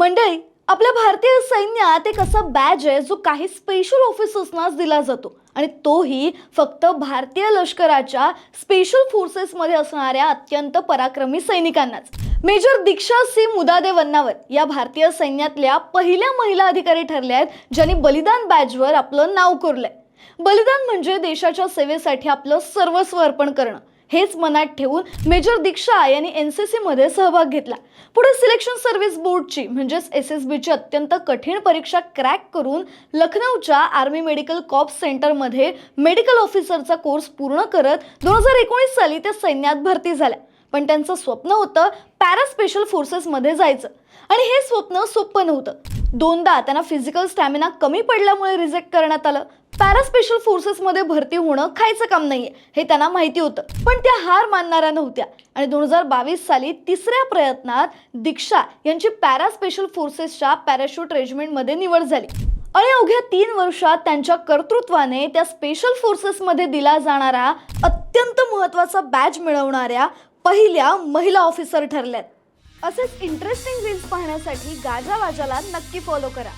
मंडळी आपल्या भारतीय सैन्यात एक असा बॅज आहे जो काही स्पेशल ऑफिसर्सनाच दिला जातो. आणि तोही फक्त भारतीय लष्कराच्या स्पेशल फोर्सेसमध्ये असणाऱ्या अत्यंत पराक्रमी सैनिकांनाच. मेजर दीक्षा सिंह मुदादे वन्नावर या भारतीय सैन्यातल्या पहिल्या महिला अधिकारी ठरल्या आहेत ज्यांनी बलिदान बॅजवर आपलं नाव कोरलंय. बलिदान म्हणजे देशाच्या सेवेसाठी आपलं सर्वस्व अर्पण करणं. हेच मनात ठेवून मेजर दीक्षा यांनी एन सी सीमध्ये सहभाग घेतला. पुढे सिलेक्शन सर्व्हिस बोर्डची म्हणजेच एस एस बीची अत्यंत कठीण परीक्षा क्रॅक करून लखनौच्या आर्मी मेडिकल कॉप सेंटरमध्ये मेडिकल ऑफिसरचा कोर्स पूर्ण करत दोन हजार एकोणीस साली त्या सैन्यात भरती झाल्या. पण त्यांचं स्वप्न होतं पॅरा स्पेशल फोर्सेसमध्ये जायचं. आणि हे स्वप्न सोपं नव्हतं. दोनदा त्यांना फिजिकल स्टॅमिना कमी पडल्यामुळे रिजेक्ट करण्यात आलं. पॅरा स्पेशल फोर्सेसमध्ये भरती होणं खायचं काम नाहीये हे त्यांना माहिती होतं. पण त्या हार मानणाऱ्या नव्हत्या. आणि दोन हजार बावीस साली तिसऱ्या प्रयत्नात दीक्षा यांची पॅरा स्पेशल फोर्सेसच्या पॅराशूट रेजिमेंटमध्ये निवड झाली. आणि अवघ्या तीन वर्षात त्यांच्या कर्तृत्वाने त्या स्पेशल फोर्सेसमध्ये दिला जाणारा अत्यंत महत्त्वाचा बॅच मिळवणाऱ्या पहिल्या महिला ऑफिसर ठरल्यात. असेच इंटरेस्टिंग रील्स पाहण्यासाठी गाजा वाजाला नक्की फॉलो करा.